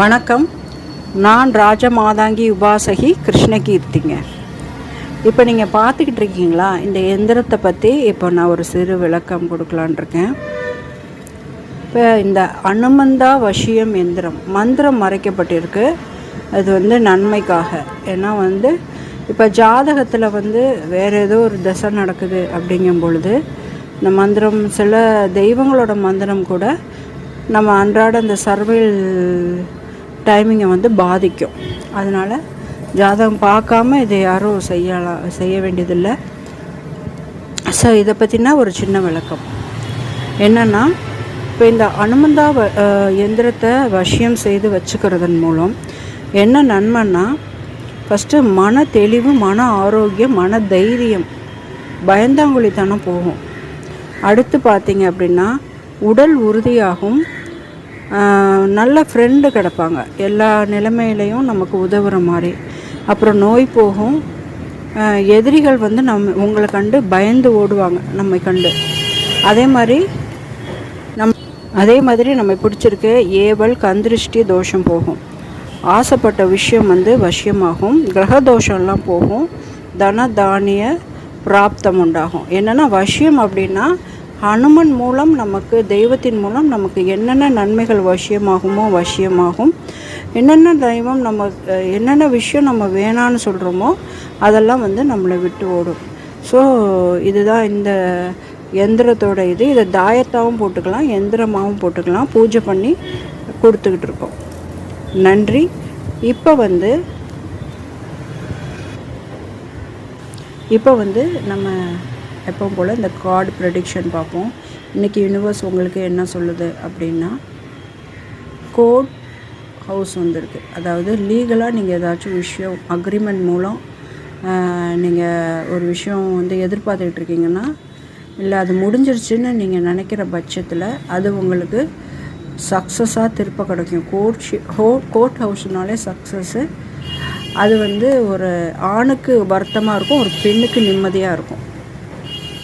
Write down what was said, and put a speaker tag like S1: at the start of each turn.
S1: வணக்கம். நான் ராஜமாதாங்கி உபாசகி கிருஷ்ணகீர்த்திங்க. இப்போ நீங்கள் பார்த்துக்கிட்டு இருக்கீங்களா? இந்த எந்திரத்தை பற்றி இப்போ நான் ஒரு சிறு விளக்கம் கொடுக்கலான்ட்ருக்கேன். இப்போ இந்த அனுமந்தா வசியம் எந்திரம் மந்திரம் மறைக்கப்பட்டிருக்கு. அது வந்து நன்மைக்காக. ஏன்னா வந்து இப்போ ஜாதகத்தில் வந்து வேறு ஏதோ ஒரு தசை நடக்குது அப்படிங்கும் பொழுது இந்த மந்திரம் சில தெய்வங்களோட மந்திரம் கூட நம்ம அன்றாட இந்த சர்வைல் டைமிங்கை வந்து பாதிக்கும். அதனால் ஜாதகம் பார்க்காம இதை யாரும் செய்யலாம் செய்ய வேண்டியதில்லை. ஸோ இதை பற்றினா ஒரு சின்ன விளக்கம். என்னென்னா இப்போ இந்த அனுமந்தா வ எந்திரத்தை வசியம் செய்து வச்சுக்கிறதன் மூலம் என்ன நன்மைன்னா ஃபஸ்ட்டு மன தெளிவு மன ஆரோக்கியம் மன தைரியம் பயந்தாங்குழித்தனம் போகும். அடுத்து பார்த்தீங்க அப்படின்னா உடல் உறுதியாகும் நல்ல ஃப்ரெண்டு கிடப்பாங்க. எல்லா நிலைமையிலையும் நமக்கு உதவுற மாதிரி. அப்புறம் நோய் போகும். எதிரிகள் வந்து நம்ம உங்களை கண்டு பயந்து ஓடுவாங்க நம்மை கண்டு. அதே மாதிரி நம் அதே மாதிரி நம்ம பிடிச்சிருக்க. ஏவல் கந்திருஷ்டி தோஷம் போகும். ஆசைப்பட்ட விஷயம் வந்து வசியமாகும். கிரக தோஷம்லாம் போகும். தன தானிய பிராப்தம் உண்டாகும். என்னென்னா வசியம் அப்படின்னா ஹனுமன் மூலம் நமக்கு தெய்வத்தின் மூலம் நமக்கு என்னென்ன நன்மைகள் வசியமாகுமோ வசியமாகும். என்னென்ன தெய்வம் நம்ம என்னென்ன விஷயம் நம்ம வேணான்னு சொல்கிறோமோ அதெல்லாம் வந்து நம்மளை விட்டு ஓடும். ஸோ இதுதான் இந்த எந்திரத்தோட இது. இதை தாயத்தாகவும் போட்டுக்கலாம் எந்திரமாகவும் போட்டுக்கலாம். பூஜை பண்ணி கொடுத்துக்கிட்டு இருக்கோம். நன்றி. இப்போ வந்து இப்போ வந்து நம்ம எப்பவும் போல் இந்த கார்டு ப்ரெடிக்ஷன் பார்ப்போம். இன்றைக்கி யூனிவர்ஸ் உங்களுக்கு என்ன சொல்லுது அப்படின்னா கோர்ட் ஹவுஸ் வந்திருக்கு. அதாவது லீகலாக நீங்கள் ஏதாச்சும் விஷயம் அக்ரிமெண்ட் மூலம் நீங்கள் ஒரு விஷயம் வந்து எதிர்பார்த்துக்கிட்டு இருக்கீங்கன்னா இல்லை அது முடிஞ்சிருச்சுன்னு நீங்கள் நினைக்கிற பட்சத்தில் அது உங்களுக்கு சக்ஸஸாக திருப்ப கிடைக்கும். கோர்ட் ஹோ கோர்ட் ஹவுஸ்னாலே சக்ஸஸ்ஸு அது வந்து ஒரு ஆணுக்கு வருத்தமாக இருக்கும் ஒரு பெண்ணுக்கு நிம்மதியாக இருக்கும்.